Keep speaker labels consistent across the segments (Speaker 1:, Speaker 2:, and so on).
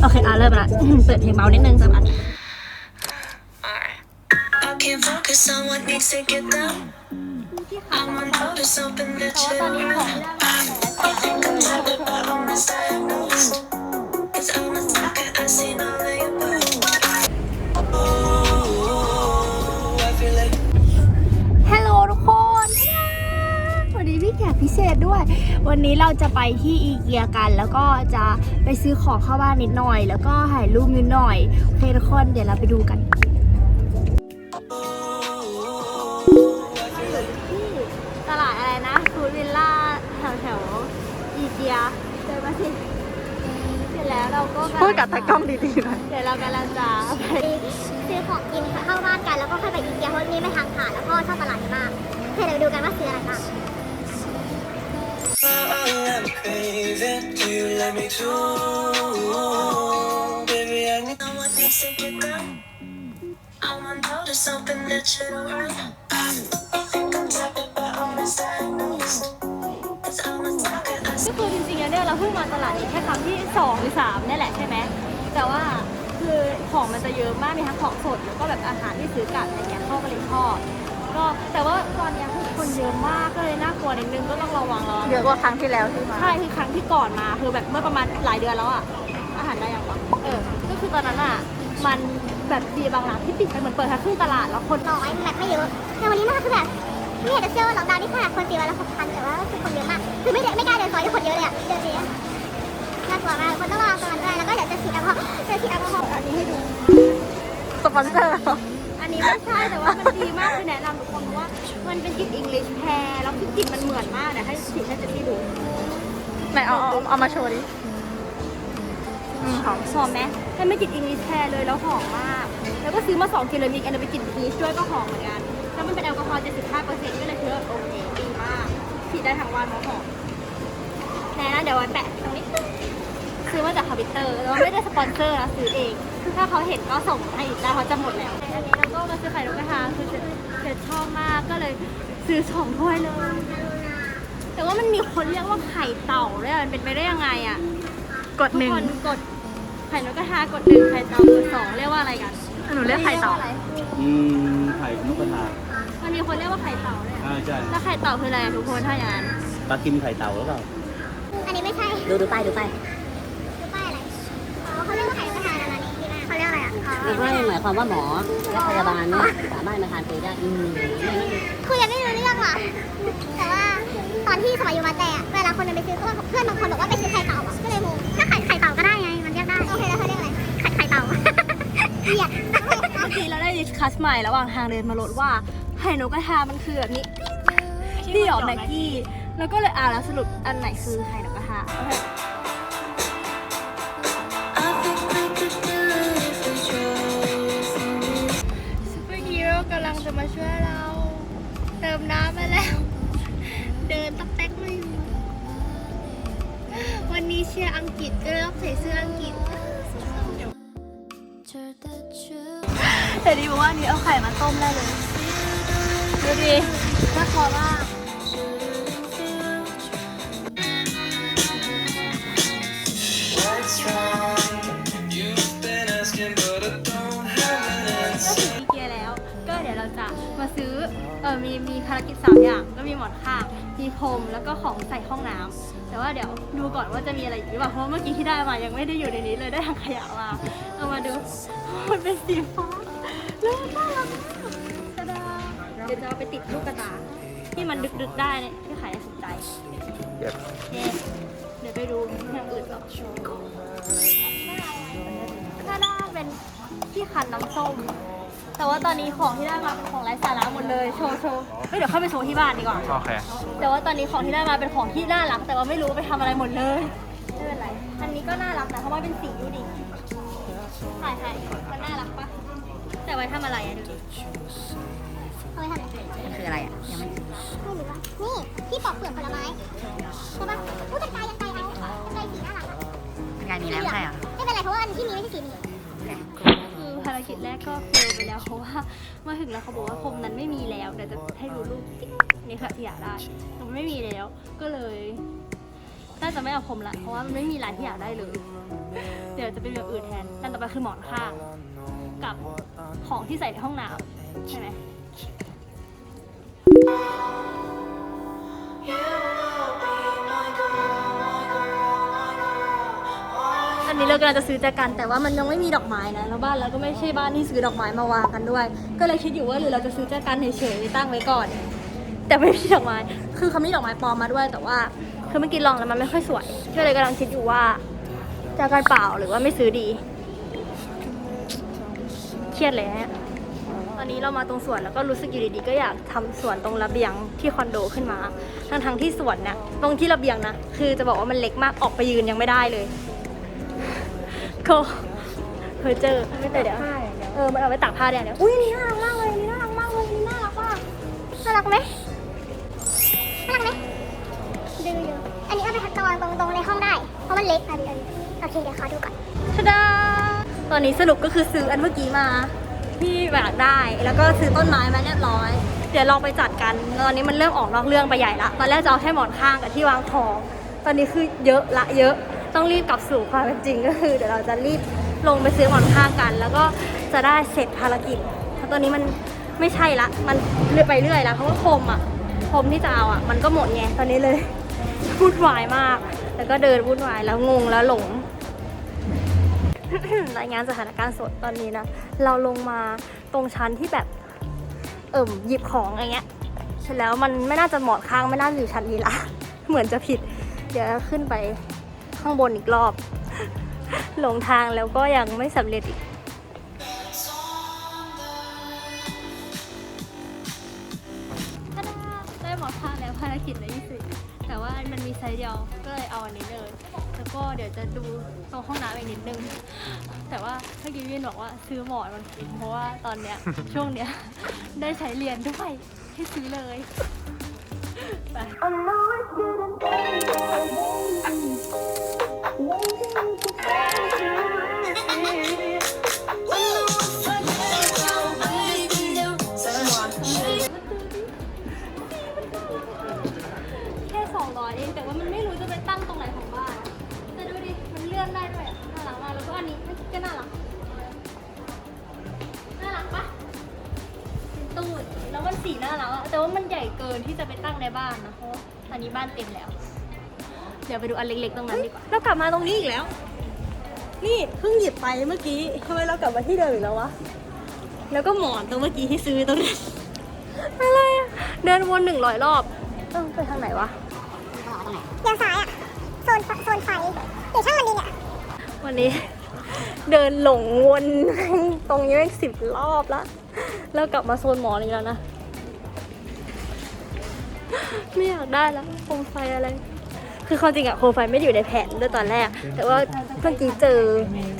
Speaker 1: โอเค อะ เริ่มละ เปิดเพลงเบานิดนึงสำหรับ
Speaker 2: I can't focus on what needs to get done. I'm on hold of something that
Speaker 1: แต่ว่าตอนนี้ของที่ได้มา
Speaker 2: I think I'm tired, but I'm misdiagnosed. Cause I'm a sucker, I seen all
Speaker 1: พี่แขกพิเศษด้วย วันนี้เราจะไปที่อีเกียกัน แล้วก็จะไปซื้อของเข้าบ้านนิดหน่อย แล้วก็ถ่ายรูปนิดหน่อยโอเคทุกคนเดี๋ยวเราไปดูกันตลาดอะไรนะฟูดวิลล่าแถวแถวๆอีเกียเจอมาสิเสร็จแล้วเราก็
Speaker 3: พูดกับตากล้องดีๆหน่อย
Speaker 1: เดี๋ยวเรากำลังจะไป
Speaker 4: ซื้อของกินเข้าบ้านกันแล้วก็ค่อยไปอีเกียเพราะนี่ไม่ทางผ่านแล้วพ่อชอบตลาดนี้มากโอเคเดี๋ยวไปดูกันว่าซื้ออะไรบ้าง
Speaker 1: ก็คือจริงๆแล้วเนี่ยเราเพิ่งมาตลาดนี้แค่ครั้งที่สองหรือสามนี่แหละใช่ไหมแต่ว่าคือของมันจะเยอะมากมีทั้งของสดแล้วก็แบบอาหารที่ซื้อกลับอะไรเงี้ยพ่อก็เลยชอบ ก็แต่ว่าตอนเนี้ยคือคนเยอะมากก็เลยน่ากลัวนิดนึงก็ต้องระวังระวัง
Speaker 3: เยอะกว่าครั้งที่แล้วที่มา
Speaker 1: ใช่คือครั้งที่ก่อนมาคือแบบเมื่อประมาณหลายเดือนแล้วอะอาหารได้ยังวะเออ ก็คือตอนนั้นอะมันแบบมีบางร้านที่ปิดไปเหมือนเปิดแค่ครึ่งตลาดแล้วคน
Speaker 4: น้อยแบบไม่เยอะแต่วันนี้มันก็คือแบบไม่อยากจะเชื่อว่าล็อกดาวน์นี่ขนาดคนตีวันละหกพันแต่ว่าคือคนเยอะมากคือไม่ได้ไม่กล้าเดินซอยที่คนเยอะเลยอะเดินเนี้น่ากลัวมากคนต้องระวังตัวมันด้วยแล้วก็เดี๋ยวจะฉีดแอลกอฮอล์จะฉีดแอลกอฮอล์อันนี้ให้ดู
Speaker 3: สปอนเซอร์เหร อ
Speaker 1: อันนี้ไม่ใช่แต่ว่ามันดีมากคือแนะนำทุกคนเพราะว่ามันเป็นกลิ่นอังกฤษแพรแล้วคือกลิ่นมันเหมือนมากเดี๋ยวให้ฉีดให้เจนนี่ดู
Speaker 3: ไหนเอาเอาเอามาโชว์ดิอืมหอม
Speaker 1: หอมไหมมันไม่กลิ่นอังกฤษแพรเลยแล้วหอมมาก แล้วก็ซื้อมา2กิโลมีอันนึงเป็นกลิ่นพีชด้วยก็หอมเหมือนกันแล้วมันเป็นแอลกอฮอล์75%ก็เลยคือโอเคดีมากฉีดได้ทั้งวันเพราะหอมแนะนะเดี๋ยวไว้แปะตรงนี้ซื้อมาจากคอมพิวเตอร์แล้วไม่ได้สปอนเซอร์นะซื้อเองถ้าเขาเห็นก็ส่งให้อีกได้เพราะจะหมดแล้ว ซื้อไข่นกกระทาคือเจะชอบมากก็เลยซื้อสองถ้วยเลย แต่ว่ามันมีคนเรียกว่าไข่เต่าด้วยอะมันเป็นไปได้ยังไงอะ
Speaker 3: กด
Speaker 1: ทุก
Speaker 3: หนึ่ง
Speaker 1: คนกดไข่นกกระทากดหนึ่งไข่เต่ากดสองเรียกว่าอะไรกัน
Speaker 3: หนูเรียกไข่เต่า
Speaker 1: รียว่ะไร
Speaker 5: อืมไข่นกกระทา
Speaker 1: มันมีคนเรียกว่าไข่เต่าเลยอะ
Speaker 5: อ่าใช่
Speaker 1: แล้วไข่เต่าคืออะไรอะทุกคนถ้าอย่างนั้น
Speaker 5: ปลากิมไข่เต่าหรือเปล่า
Speaker 4: อันนี้ไม่ใช่
Speaker 6: ดูดูป้ายดูป้
Speaker 4: อะไรอะอ๋อ
Speaker 6: ดูป้ายหมายความว่าหมอและพยาบาลเนี่ยสามารถมาทานฟรีได้อืม
Speaker 4: คุยกันไม่รู้เรื่องหรอแต่ว่าตอนที่สมัยอยู่มาแต่อะเวลาคนเดินไปซื้อก็เพื่อนบางคนบอกว่าไปซื้อไข่เต่าอะก็เลยงงถ้าไข่ไข่เต่าก็ได้ไงมันเรียกได้โอเคแล้วเขาเรียกอะไรไข่ไข่เต่าเกลียด
Speaker 1: เมื่อกี้เราได้ดิสคัสใหม่ระหว่างทางเดินมารถว่าไข่นกกระทามันคือแบบนี้ที่หยอกแม็กกี้แล้วก็เลยอ่านแล้วสรุปอันไหนคือไข่นกกระทา ลังจะมาช่วยเรา เติมน้ำมาแล้ว เดินตักแตกไม่อยู่วันนี้เชียร์อังกฤษก็เลยต้องใส่เสื้ออังกฤษแต่ดีบอกว่าอันนี้เอาไข่มาต้มได้เลย ดูดิน่ากลัวมาก มาซื้อเออมีมีภารกิจสามอย่างก็มีหมอนข้างมีพรมแล้วก็ของใส่ห้องน้ำแต่ว่าเดี๋ยวดูก่อนว่าจะมีอะไรอีกหรือเปล่าเพราะว่าเมื่อกี้ที่ได้มายังไม่ได้อยู่ในนี้เลยได้ทางขยะมาเอามาดูมันเป็นสีฟ้าแล้วมันน่ารักมากตะดาเดี๋ยวจะเอาไปติดลูกกระตาที่มันดึกๆได้เนี่ยที่ขายได้สนใจเย้เดี๋ยวไปดูอย่างอื่นต่อถ้าได้เป็นที่คันน้ำส้ม แต่ว่าตอนนี้ของที่ได้มาเป็นของไร้สาระหมดเลย โชว์โชว์เฮ้ยเดี๋ยวเข้าไปโชว์ที่บ้านดีกว่า
Speaker 5: โอเค
Speaker 1: แต่ว่าตอนนี้ของที่ได้มาเป็นของที่น่ารัก แต่ว่าไม่รู้ไปทำอะไรหมดเลยไม่เป็นไร อันนี้ก็น่ารักนะเพราะว่าเป็นสีดูดิถ่ายถ่ายมันน่ารักปะแต่ไว้ทำอะไรอะดูดิ
Speaker 4: เอาไปทำอะไร
Speaker 6: มันคืออะไรอะยังไม่
Speaker 4: ไม่รู้ว่านี่ที่ปอกเปลือกผลไม้ใช่ปะพูดกันไกลยังไกลเอากันไกลสีน่ารักอะ
Speaker 6: มันไงมีแล้วใช่เหรอ
Speaker 4: ไม่เป็นไรเพราะว่าอันที่มีไม่ใช่สีนี้
Speaker 1: คือภารกิจแรกก็เฟลไปแล้วเพราะว่ามาถึงแล้วเขาบอกว่าพรมนั้นไม่มีแล้วเดี๋ยวจะให้ดูรูปติ๊กนี่ค่ะที่อยากได้มันไม่มีแล้ว ก็เลยน่าจะไม่เอาผมละเพราะว่ามันไม่มีลายที่อยากได้เลย เดี๋ยวจะเป็นแบบอื่นแทนอันต่อไปคือหมอนข้างกับของที่ใส่ในห้องน้ำใช่ไหม นนี้เรากำลังจะซื้อแจกันแต่ว่ามันยังไม่มีดอกไม้นะแล้วบ้านเราก็ไม่ใช่บ้านที่ซื้อดอกไม้มาวางกันด้วย ก็เลยคิดอยู่ว่าหรือเราจะซื้อแจกันเฉยๆตั้งไว้ก่อน แต่ไม่มีดอกไม้ คือเขามีดอกไม้ปลอมมาด้วย แต่ว่าคือเมื่อกี้ลองแล้วมันไม่ค่อยสวยก็เลยกำลังคิดอยู่ว่าแจกันเปล่าหรือว่าไม่ซื้อดี เครียดเลยฮะตอนนี้เรามาตรงสวนแล้วก็รู้สึกอยู่ดีๆก็อยากทำสวนตรงระเบียงที่คอนโดขึ้นมาทั้งๆที่สวนเนี่ยตรงที่ระเบียงนะคือจะบอกว่ามันเล็กมากออกไปยืนยังไม่ได้เลย ก็เคยเจอไม่แต่เดี๋ยว เออ มันเอาไปตากผ้าแดดเดี๋ยว อุ้ยอันนี่น่ารักมากเลยนี่น่ารักมากเลยนี่น่ารักมากน่ารักไหม
Speaker 4: น่ารักไหมดูดูอันนี้เอาไปวางตรงตรงในห้องได้ เพราะมันเล็กอะพี่เอิญโอเคเดี๋ยวขอดูก่อน
Speaker 1: ทะดาตอนนี้สรุปก็คือซื้ออันเมื่อกี้มาที่อยากได้ แล้วก็ซื้อต้นไม้มาเรียบร้อย เดี๋ยวลองไปจัดกัน ตอนนี้มันเริ่มออกนอกเรื่องไปใหญ่ละ ตอนแรกจะเอาแค่หมอนข้างกับที่วางของ ตอนนี้คือเยอะละเยอะ ต้องรีบกลับสู่ความเป็นจริงก็คือ เดี๋ยวเราจะรีบลงไปซื้อหมอนข้างกัน แล้วก็จะได้เสร็จภารกิจเพราะตอนนี้มันไม่ใช่ละ มันเรื่อยไปเรื่อยละเพราะว่าโคมอะโคมที่จะเอาอะ มันก็หมดไงตอนนี้เลยวุ่นวายมาก แล้วก็เดินวุ่นวายแล้วงงแล้วหลงรายงานสถานการณ์สดตอนนี้นะ เราลงมาตรงชั้นที่แบบ เอิ่มหยิบของอะไรเงี้ยเสร็จแล้วมันไม่น่าจะหมอนข้างไม่น่าอยู่ชั้นนี้ละ เหมือนจะผิด เดี๋ยวขึ้นไป ข้างบนอีกรอบ หลงทางแล้วก็ยังไม่สำเร็จอีกถ้าได้หมอนข้างแล้วภารกิจในที่สุดแต่ว่ามันมีไซส์เดียวก็เลยเอาอันนี้เลย แล้วก็เดี๋ยวจะดูตรงห้องน้ำอีกนิดนึง แต่ว่าเมื่อกี้วินบอกว่าซื้อหมอนมันกินเพราะว่าตอนเนี้ยช่วงเนี้ยได้ใช้เรียนด้วยให้ซื้อเลยไป แยวไปดูอันเล็กๆตรงนั้นดีกว่าเรากลับมาตรงนี้อีกแล้ว นี่เพิ่งหยิบไปเมื่อกี้ทำไมเรากลับมาที่เดิมอีกแล้ววะ แล้วก็หมอนตรงเมื่อกี้ที่ซื้อตรงนั้นอะไรอะเดินวนหนึ่งร้อยรอบเออไปทางไหนวะ
Speaker 4: เดี๋ยวซ้ายอะโซนโซนไฟเดี๋ยวช่างมันดีเนี่ย
Speaker 1: วันนี้ เดินหลงวนตรงนี้เป็นสิบรอบแล้วแล้วกลับมาโซนหมอนอีกแล้วนะ ไม่อยากได้แล้วโคมไฟอะไร คือความจริงอะโคมไฟไม่ได้อยู่ในแผนด้วยตอนแรก แต่ว่าเมื่อกี้เจอ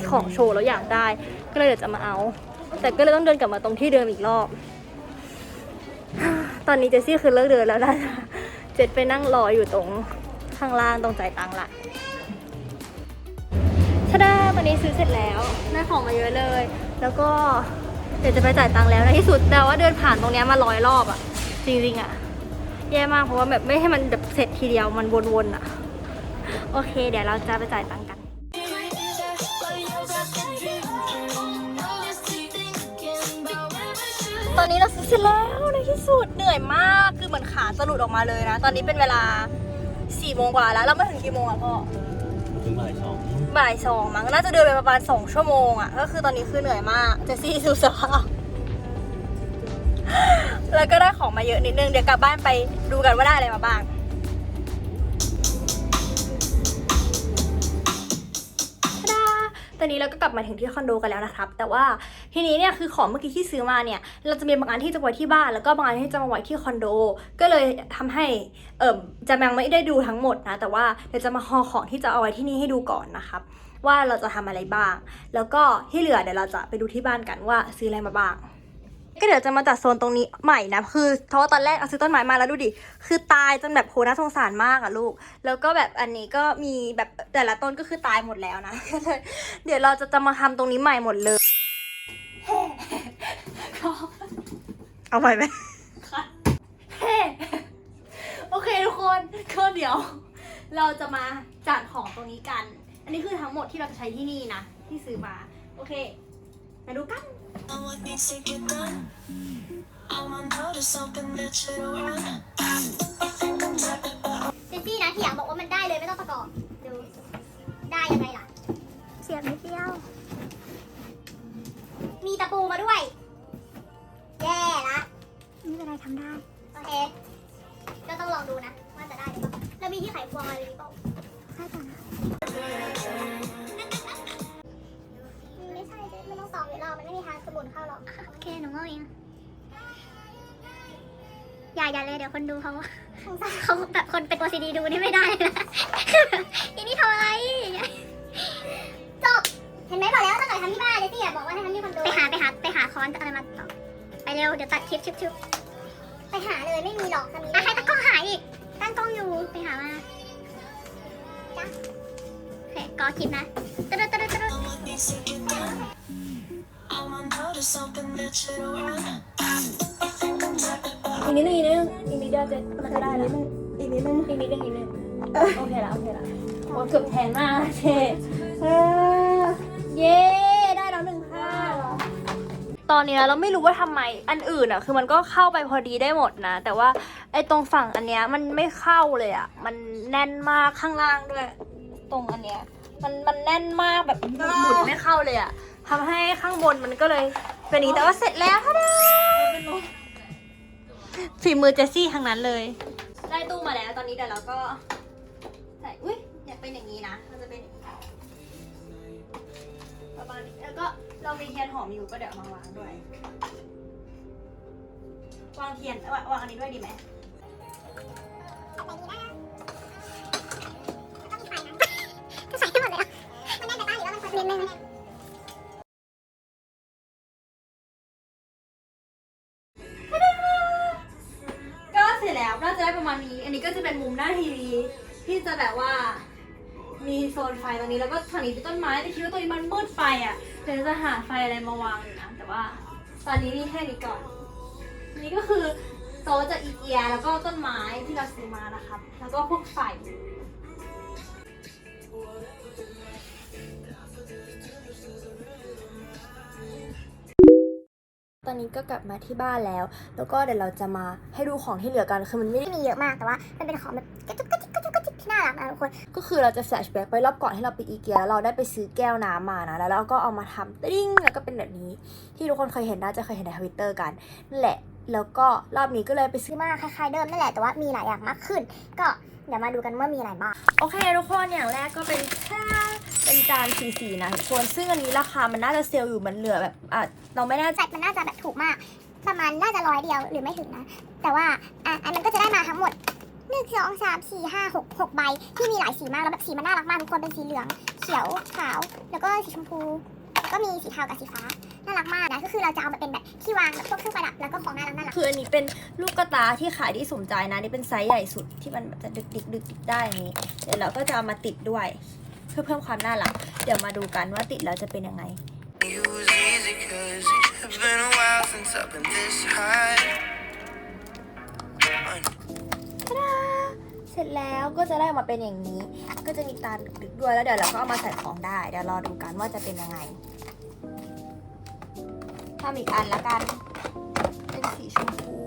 Speaker 1: ของโชว์แล้วอยากได้ ก็เลยเดี๋ยวจะมาเอา แต่ก็เลยต้องเดินกลับมาตรงที่เดิมอีกรอบ ตอนนี้เจสซี่คือเลิกเดินแล้วนะเจ็ดไปนั่งรออยู่ตรงข้างล่างตรงจ่ายตังค์ละชดาตอนนี้ซื้อเสร็จแล้วได้ของมาเยอะเลย แล้วก็เดี๋ยวจะไปจ่ายตังค์แล้วในที่สุดแต่ว่าเดินผ่านตรงเนี้ยมาร้อยรอบอะจริงๆอะแย่ มากเพราะว่าแบบไม่ให้มันแบบเสร็จทีเดียวมันวนๆอะโอเค เดี๋ยวเราจะไปจ่ายตังค์กัน ตอนนี้เราซื้อเสร็จแล้วในที่สุดเหนื่อยมากคือเหมือนขาจะหลุดออกมาเลยนะ ตอนนี้เป็นเวลาสี่โมงกว่าแล้วเรามาถึงกี่โมงอะพ่อ
Speaker 5: ถึงบ่ายสอง
Speaker 1: บ่ายสองมั้งน่าจะเดินไปประมาณสองชั่วโมงอะ่ะก็คือตอนนี้คือเหนื่อยมากเจสซี่สุสภาพ แล้วก็ได้ของมาเยอะนิดนึง เดี๋ยวกลับบ้านไปดูกันว่าได้อะไรมาบ้างทาดาตอนนี้เราก็กลับมาถึงที่คอนโดกันแล้วนะครับ แต่ว่าทีนี้เนี่ยคือของเมื่อกี้ที่ซื้อมาเนี่ย เราจะมีบางอันที่จะไว้ที่บ้าน แล้วก็บางอันที่จะมาไว้ที่คอนโด ก็เลยทำให้เอิ่มจะยังไม่ได้ดูทั้งหมดนะ แต่ว่าเดี๋ยวจะมาห่อของที่จะเอาไว้ที่นี่ให้ดูก่อนนะครับ ว่าเราจะทำอะไรบ้าง แล้วก็ที่เหลือเดี๋ยวเราจะไปดูที่บ้านกันว่าซื้ออะไรมาบ้าง ก็เดี๋ยวจะมาจัดโซนตรงนี้ใหม่นะ คือเพราะว่าตอนแรกเอาซื้อต้นไม้มาแล้วดูดิ คือตายจนแบบโหน่าสงสารมากอะลูก แล้วก็แบบอันนี้ก็มีแบบแต่ละต้นก็คือตายหมดแล้วนะก็เลยเดี๋ยวเราจะจะมาทำตรงนี้ใหม่หมดเลย
Speaker 3: เอาไปไหม
Speaker 1: เฮ้โอเคทุกคนก็เดี๋ยว เราจะมาจัดของตรงนี้กัน อันนี้คือทั้งหมดที่เราจะใช้ที่นี่นะที่ซื้อมา โอเคมาดูกัน
Speaker 2: On what needs to get done. I'm on notice something that should've run. I think I'm tapping out.
Speaker 4: เจนซี่นะที่อยากบอกว่ามันได้เลยไม่ต้องประกอบ ดู ได้ยังไงล่ะ เสียบนิดเดียว มีตะปูมาด้วย แย่ละ ไม่เป็นไรทำได้ คนดูเขาเขาแบบคนเป็น OCD ดูนี่ไม่ได้นะอีนี่ทำอะไรอย่างเงี้ยจบเห็นไหมบอกแล้วต้องกลับไปทำที่บ้านเจซี่อะบอกว่าให้ทำที่คอนโดไปหาไปหาไปหาค้อนอะไรมาต่อไปเร็วเดี๋ยวตัดคลิปชิบชิบไปหาเลยไม่มีหรอกจะมีอะใครตั้งกล้องหาอีกตั้งกล้องอยู่ไปหามาจ้ะโอเคกอคลิปนะตึ๊ดตึ๊ดตึ๊ดตึ๊ด
Speaker 2: On what needs to get done. I'm on notice something that should've run. I think I'm tapping out.
Speaker 1: อีกนิดนึงอีกนิดนึงอีกนิดเดียวจะมันจะได้แล้วอีกนิดนึงอีกนิดนึงอีกนิดนึงโอเคละโอเคละโอ้เกือบแทงหน้าเชเออเย้ได้แล้วหนึ่งภาพตอนนี้เราไม่รู้ว่าทำไมอันอื่นอะคือมันก็เข้าไปพอดีได้หมดนะ แต่ว่าไอ้ตรงฝั่งอันเนี้ยมันไม่เข้าเลยอะมันแน่นมากข้างล่างด้วย ตรงอันเนี้ยมันมันแน่นมากแบบหมุนไม่เข้าเลยอะทำให้ข้างบนมันก็เลยเป็นอย่างนี้แต่ว่าเสร็จแล้วท่าดา ฝีมือเจสซี่ทั้งนั้นเลย ได้ตู้มาแล้วตอนนี้เดี๋ยวเราก็ใส่อุ้ยอยากเป็นอย่างนี้นะมันจะเป็นอย่างนี้ประมาณนี้แล้วก็เรามีเทียนหอมอยู่ก็เดี๋ยวเอามาวางด้วย วางเทียนวางวางอันนี้ด้วยดีไหม
Speaker 4: ก็ใส่ให้หมดเลยอะมันได้แต่ต้านหรือว่ามันควรนิดนึง
Speaker 1: มาณนี้ อันนี้ก็จะเป็นมุมหน้าทีวีที่จะแบบว่า มีโซนไฟตรงนี้แล้วก็ฝั่งนี้เป็นต้นไม้แต่คิดว่าตัวนี้มันมืดไฟอะเดี๋ยวจะหาไฟอะไรมาวางอยู่นะแต่ว่าตอนนี้นี่แค่นี้ก่อนนี่ก็คือโต๊ะจากอีเกียแล้วก็ต้นไม้ที่เราซื้อมานะครับ แล้วก็พวกไฟ ตอนนี้ก็กลับมาที่บ้านแล้ว แล้วก็เดี๋ยวเราจะมาให้ดูของที่เหลือกัน คือมันไม่ได้
Speaker 4: มีเยอะมาก แต่ว่ามันเป็นของแบบกระจุกกระจิกกระจุกกระจิกที่น่ารักนะทุกคน
Speaker 1: ก็คือเราจะแฟลชแบ็กไปรอบก่อนที่เราไปอีเกียแล้วเราได้ไปซื้อแก้วน้ำมานะ แล้วเราก็เอามาทำติ้งแล้วก็เป็นแบบนี้ ที่ทุกคนเคยเห็นน่าจะเคยเห็นในทวิตเตอร์กันนั่นแหละ แล้วก็รอบนี้ก็เลยไปซื้อ
Speaker 4: มาคล้ายๆเดิมนั่นแหละ แต่ว่ามีหลายอย่างมากขึ้น ก็เดี๋ยวมาดูกันว่ามีอะไรบ้าง
Speaker 1: โอเคทุกคน อย่างแรกก็เป็นแค่ เป็นจานสีสีนะทุกคนซึ่งอันนี้ราคามันน่าจะเซลล์อยู่มันเหลือแบบอะเราไม่แน่ใจ
Speaker 4: จัดมันน่าจะแบบถูกมาก ประมาณน่าจะร้อยเดียวหรือไม่ถึงนะ แต่ว่าอะอันนั้นก็จะได้มาทั้งหมดหนึ่งสองสามสี่ห้าหกหกใบ ที่มีหลายสีมากแล้วแบบสีมันน่ารักมากทุกคนเป็นสีเหลือง เขียวขาว แล้วก็สีชมพูก็มีสีเทากับสีฟ้าน่ารักมากนะก็คือเราจะเอามาเป็นแบบที่วางแบบพวกเครื่องประดับแล้วก็ของน่ารักน่ารัก
Speaker 1: คืออันนี้เป็นลูกกระตาที่ขายที่สมใจนะนี่เป็นไซส์ใหญ่สุดที่มันแบบจะดึกดิกดึกดิกได้อย่างนี้เดี๋ยวเราก็จะเอามาติดด้วยเพื่อเพิ่มความน่ารัก เดี๋ยวมาดูกันว่าติดแล้วจะเป็นยังไง
Speaker 7: You was easy cause it's been a while since I've been this high.
Speaker 1: ตาดาเสร็จแล้วก็จะได้ออกมาเป็นอย่างนี้ ก็จะมีตาดึกๆด้วยแล้วเดี๋ยวเราก็เอามาใส่ของได้ เดี๋ยวรอดูกันว่าจะเป็นยังไงทำอีกอันละกัน เป็นสีชมพู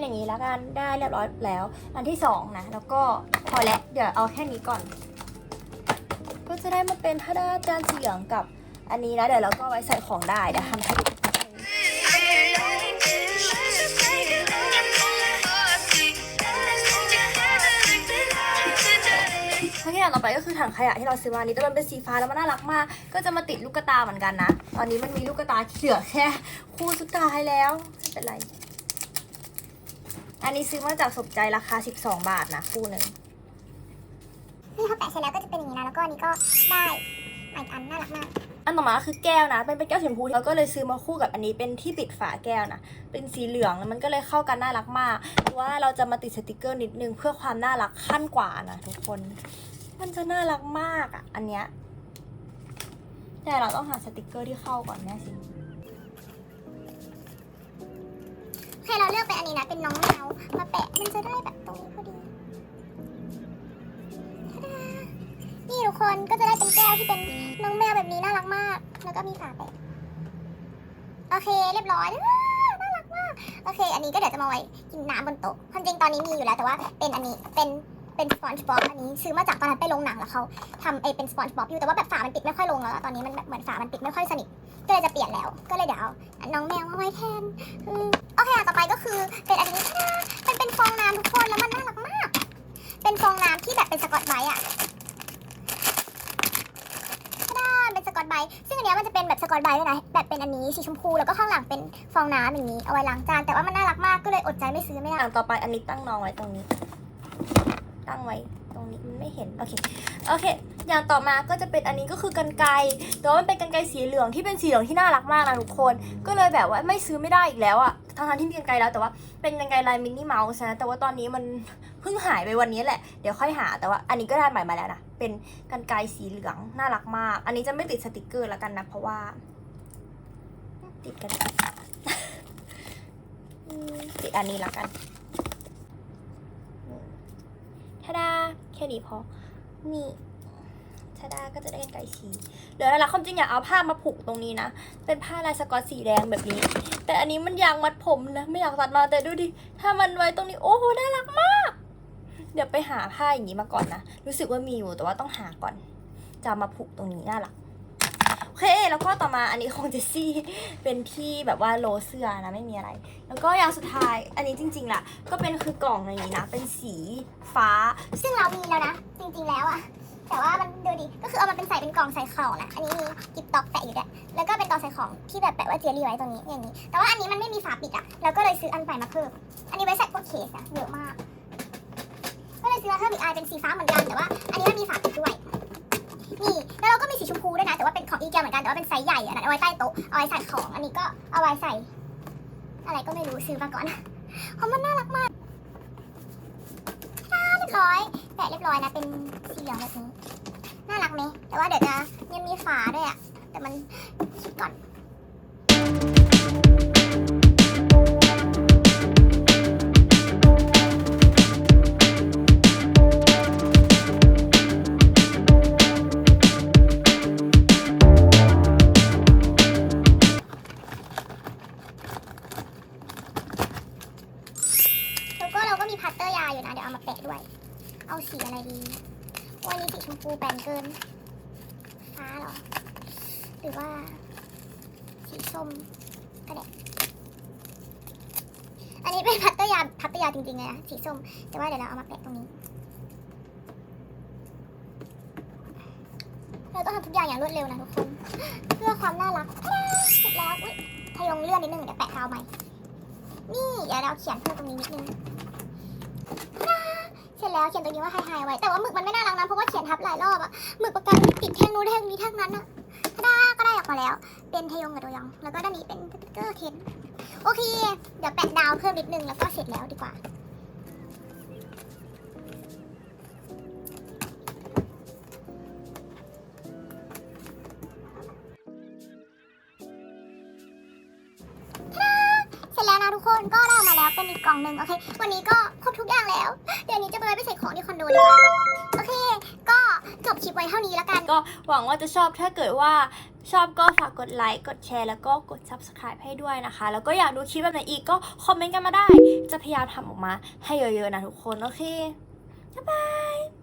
Speaker 1: เป็นอย่างนี้แล้วกันได้เรียบร้อยแล้ว อันที่สองนะแล้วก็พอแล้วเดี๋ยวเอาแค่นี้ก่อน ก็จะได้มาเป็นทาดาจานสีเหลืองกับอันนี้นะเดี๋ยวเราก็ไว้ใส่ของได้เดี๋ยวทำให้ดูทั้งอย่างต่อไปก็คือถังขยะที่เราซื้อมาอันนี้แต่มันเป็นสีฟ้าแล้วมันน่ารักมาก ก็จะมาติดลูกกระตาเหมือนกันนะ ตอนนี้มันมีลูกกระตาเหลือแค่คู่สุดท้ายแล้วไม่เป็นไร อันนี้ซื้อมาจากสมใจราคา 12 บาทนะคู่หนึ่ง
Speaker 4: นี่เขาแปะเสร็จแล้วก็จะเป็นอย่างนี้นะแล้วก็อันนี้ก็ได้มาอีกอันน่ารักมาก
Speaker 1: อัอันต่อมาคือแก้วนะเป็นเป็นแก้วสีชมพูแล้วก็เลยซื้อมาคู่กับอันนี้เป็นที่ปิดฝาแก้วนะเป็นสีเหลืองแล้วมันก็เลยเข้ากันน่ารักมากเพราะว่าเราจะมาติดสติกเกอร์นิดนึงเพื่อความน่ารักขั้นกว่านะทุกคน มันจะน่ารักมากอะอันเนี้ยแต่เราต้องหาสติกเกอร์ที่เข้าก่อนแน่สิ
Speaker 4: โอเคเราเลือกเป็นอันนี้นะ เป็นน้องแมวมาแปะมันจะได้แบบตรงนี้พอดีนี่ทุกคนก็จะได้เป็นแก้วที่เป็นน้องแมวแบบนี้น่ารักมาก แล้วก็มีฝาแปะโอเคเรียบร้อยน่ารักมากโอเค อันนี้ก็เดี๋ยวจะมาไว้กินน้ำบนโต๊ะความจริงตอนนี้มีอยู่แล้วแต่ว่าเป็นอันนี้เป็นเป็นสปอนจ์บ๊อบอันนี้ซื้อมาจากตอนนั้นไปโรงหนังแล้วเขาทำไอเป็นสปอนจ์บ๊อบอยู่แต่ว่าแบบฝามันปิดไม่ค่อยลงแล้วตอนนี้มันแบบเหมือนฝามันปิดไม่ค่อยสนิทก็เลยจะเปลี่ยนแล้ว ก็เลยเดี๋ยวเอาน้องแมวมาไว้แทนอืมโอเค เป็นอันนี้ค่ะเป็นเป็นฟองน้ำทุกคนแล้วมันน่ารักมาก เป็นฟองน้ำที่แบบเป็นสกอตไบอะเป็นสกอตไบซึ่งอันเนี้ยมันจะเป็นแบบสกอตไบรท์ด้วยนะ แบบเป็นอันนี้สีชมพูแล้วก็ข้างหลังเป็นฟองน้ำอย่างนี้ เอาไว้ล้างจาน แต่ว่ามันน่ารักมากก็เลยอดใจไม่ซื้อไม่ได้
Speaker 1: อย่างต่อไปอันนี้ตั้งน้องไว้ตรงนี้ ตั้งไว้ตรงนี้มันไม่เห็น โอเค โอเค อย่างต่อมาก็จะเป็นอันนี้ก็คือกันไกรแต่ว่ามันเป็นกันไกรสีเหลืองที่เป็นสีเหลืองที่น่ารักมากนะทุกคน ก็เลยแบบว่าไม่ซื้อไม่ได้อีกแล้วอะทั้งๆที่มีกันไกรแล้วแต่ว่าเป็นกันไกรลายมินนี่เมาส์นะแต่ว่าตอนนี้มันเพิ่งหายไปวันนี้แหละเดี๋ยวค่อยหาแต่ว่าอันนี้ก็ได้ใหม่มาแล้วนะเป็นกันไกรสีเหลืองน่ารักมาก อันนี้จะไม่ติดสติกเกอร์แล้วกันนะเพราะว่า ติดกันติดอันนี้แล้วกันทาดาแค่นี้พอนี่ ทาดาก็จะได้กันไก่สีเหลือแล้วความจริงอยากเอาผ้ามาผูกตรงนี้นะ เป็นผ้าลายสกอตสีแดงแบบนี้ แต่อันนี้มันยางมัดผมนะ ไม่อยากตัดมาแต่ดูดิ ถ้ามันไว้ตรงนี้ โอ้โห น่ารักมาก เดี๋ยวไปหาผ้าอย่างนี้มาก่อนนะ รู้สึกว่ามีอยู่แต่ว่าต้องหาก่อน จะมาผูกตรงนี้น่ารัก โอเค แล้วก็ต่อมาอันนี้ของเจสซี่ เป็นที่แบบว่าโลเสื้อนะไม่มีอะไร แล้วก็อย่างสุดท้าย อันนี้จริงๆล่ะ ก็เป็นคือกล่องอย่างนี้นะ เป็นสีฟ้า
Speaker 4: ซึ่งเรามีแล้วนะ จริงๆแล้วอะ แต่ว่ามันดูดิก็คือเอามาเป็นใส่เป็นกล่องใส่ของนะอันนี้มีกิบต็อกแปะอยู่ด้วยแล้วก็เป็นกล่องใส่ของที่แบบแปะว่าเจลลี่ไว้ตรงนี้อย่างนี้ แต่ว่าอันนี้มันไม่มีฝาปิดอะเราก็เลยซื้ออันใหม่มาเพิ่ม อันนี้ไว้ใส่พวกเคสอะเยอะมาก ก็เลยซื้อมาเพิ่มอีกอันเป็นสีฟ้าเหมือนกันแต่ว่า อันนี้มันมีฝาปิดด้วยนี่แล้วเราก็มีสีชมพูด้วยนะแต่ว่าเป็นของอีเกียเหมือนกันแต่ว่าเป็นไซส์ใหญ่อะนะเอาไว้ใต้โต๊ะเอาไว้ใส่ของอันนี้ก็เอาไว้ใส่ อะไรก็ไม่รู้ซื้อมาก่อนเพราะมันน่ารักมากเรียบร้อย แปะเรียบร้อยนะ เป็นสีเหลืองแบบนี้ น่ารักไหม แต่ว่าเดี๋ยวจะยังมีฝาด้วยอะแต่มันคิดก่อน หรือว่า สีส้มก็ได้อันนี้เป็นพัตเตอร์ยาพัตเตอร์ยาจริงๆเลยนะสีส้ม แต่ว่าเดี๋ยวเราเอามาแปะตรงนี้ เราต้องทำทุกอย่างอย่างรวดเร็วนะทุกคน เพื่อความน่ารักเสร็จแล้วอุ้ยทยงเลื่อนนิดนึงเดี๋ยวแปะกาวใหม่ นี่เดี๋ยวเราเขียนเพิ่มตรงนี้นิดนึงเสร็จแล้วเขียนตรงนี้ว่าไฮไฮไว้ แต่ว่าหมึกมันไม่น่ารักนะเพราะว่าเขียนทับหลายรอบอะหมึกปากกาที่ติดแท่งนู้นแท่งนี้แท่งนั้นอะ ก็ได้อแล้ว เป็นเทยงกับโดยอง แล้วก็ด้านนี้เป็นสติ๊กเกอร์เคนโอเค เดี๋ยวแปะดาวเพิ่มนิดนึงแล้วก็เสร็จแล้วดีกว่าเสร็จแล้วนะทุกคนก็ได้มาแล้วเป็นอีกกล่องหนึ่งโอเค วันนี้ก็ครบทุกอย่างแล้ว เดี๋ยวนี้จะไปไว้ไปใส่ของที่คอนโดดีกว่าโอเค ก็จบคลิปไว้เท่านี้แล้วกัน
Speaker 1: ก็หวังว่าจะชอบถ้าเกิดว่า ชอบก็ฝากกดไลค์กดแชร์แล้วก็กด subscribe ให้ด้วยนะคะ แล้วก็อยากดูคลิปแบบไหนอีกก็คอมเมนต์กันมาได้ จะพยายามทำออกมาให้เยอะๆนะทุกคน โอเค บ๊ายบาย